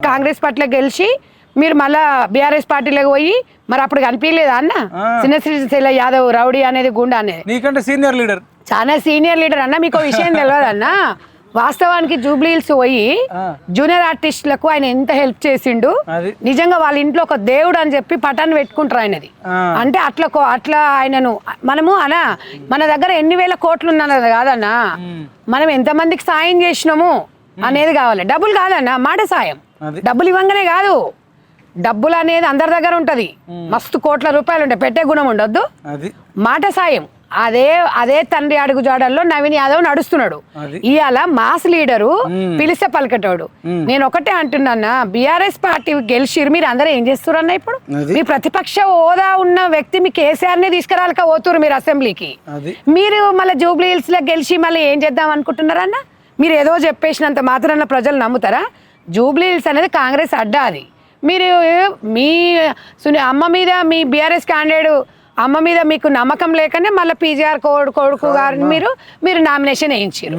కాంగ్రెస్ పార్టీలో గెలిచి మీరు మళ్ళా బీఆర్ఎస్ పార్టీలోకి పోయి మరి అప్పుడు కనిపించలేదా అన్న? ఆ. చిన్న శ్రీశైల యాదవ్ రౌడీ అనేది గుండా అనేది. నీకంటే సీనియర్ లీడర్. చాలా సీనియర్ లీడర్ అన్న మీకు విషయం తెలియదు అన్న. వాస్తవానికి జూబ్లీ హిల్స్ పోయి. జూనియర్ ఆర్టిస్టులకు ఆయన ఎంత హెల్ప్ చేసిండు? నిజంగా వాళ్ళ ఇంట్లో ఒక దేవుడు అని చెప్పి పటాన్ని పెట్టుకుంటారు ఆయనది. అంటే అట్లా అట్లా ఆయనను మనము అనా మన దగ్గర ఎన్ని వేల కోట్లు ఉన్నది కాదన్నా. మనం ఎంతమందికి సాయం చేసినాము? అనేది కావాలి. డబ్బులు కాదన్నా మాట సాయం. డబ్బులు ఇవ్వంగానే కాదు. డబ్బులు అనేది అందరి దగ్గర ఉంటది. మస్తు కోట్ల రూపాయలు ఉంటాయి పెట్టే గుణం ఉండొద్దు. మాట సాయం. అదే అదే తండ్రి అడుగు జాడల్లో నవీన్ యాదవ్ నడుస్తున్నాడు. ఇవాళ మాస్ లీడరు. పిలిస్తే పలకటోడు. నేను ఒకటే అంటున్నా బీఆర్ఎస్ పార్టీ గెలిచిరు మీరు అందరూ ఏం చేస్తున్నారు ఇప్పుడు. మీ ప్రతిపక్ష హోదా ఉన్న వ్యక్తి మీ కేసీఆర్ని తీసుకురాలక పోతురు మీరు అసెంబ్లీకి. మీరు మళ్ళీ జూబ్లీ హిల్స్లో గెలిచి మళ్ళీ ఏం చేద్దాం అనుకుంటున్నారన్న? మీరు ఏదో చెప్పేసినంత మాత్రాన ప్రజలు నమ్ముతారా? జూబ్లీ హిల్స్ అనేది కాంగ్రెస్ అడ్డా అది. మీరు మీ సుని అమ్మ మీద మీ బీఆర్ఎస్ క్యాండిడేట్ అమ్మ మీద మీకు నమ్మకం లేకనే మళ్ళీ పీజీఆర్ కొడుకు గారిని మీరు మీరు నామినేషన్ వేయించారు